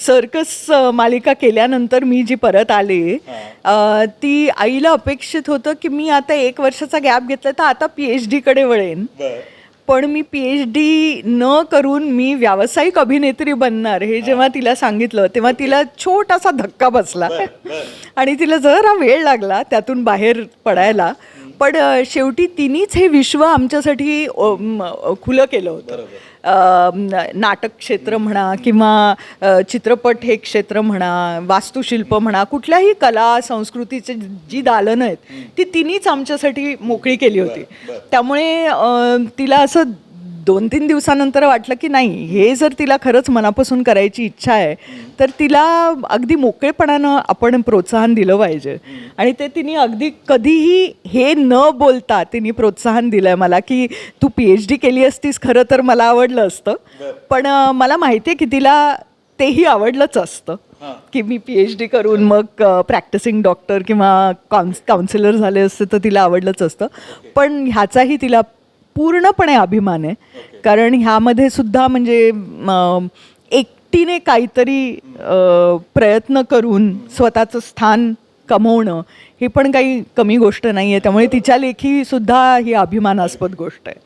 Circus मालिका केल्यानंतर मी जी परत आले ती आईला अपेक्षित होतं की मी आता एक वर्षाचा गॅप घेतला तर आता पी एच डीकडे वळेन. पण मी पी एच डी न करून मी व्यावसायिक अभिनेत्री बनणार हे जेव्हा तिला सांगितलं तेव्हा तिला छोटासा धक्का बसला. आणि तिला जरा वेळ लागला त्यातून बाहेर पडायला. पण शेवटी तिनेच हे विश्व आमच्यासाठी खुलं केलं होतं. नाटक क्षेत्र म्हणा किंवा चित्रपट हे क्षेत्र म्हणा वास्तुशिल्प म्हणा कुठल्याही कला संस्कृतीची जी दालनं आहेत ती तिनेच आमच्यासाठी मोकळी केली होती. त्यामुळे तिला असं दोन तीन दिवसानंतर वाटलं की नाही हे जर तिला खरंच मनापासून करायची इच्छा आहे तर तिला अगदी मोकळेपणानं आपण प्रोत्साहन दिलं पाहिजे. आणि ते तिने अगदी कधीही हे न बोलता तिने प्रोत्साहन दिलंय मला की तू पी एच डी केली असतीस खरं तर मला आवडलं असतं. पण मला माहिती आहे की तिला तेही आवडलंच असतं. की मी पी एच डी करून मग प्रॅक्टिसिंग डॉक्टर किंवा काउन्स काउन्सिलर झाले असते तर तिला आवडलंच असतं. पण ह्याचाही तिला पूर्णपणे अभिमान आहे. कारण ह्यामध्ये सुद्धा म्हणजे एकटीने काहीतरी प्रयत्न करून स्वतःचं स्थान कमवणं ही पण काही कमी गोष्ट नाही आहे त्यामुळे तिच्या लेखी सुद्धा ही अभिमानास्पद गोष्ट आहे.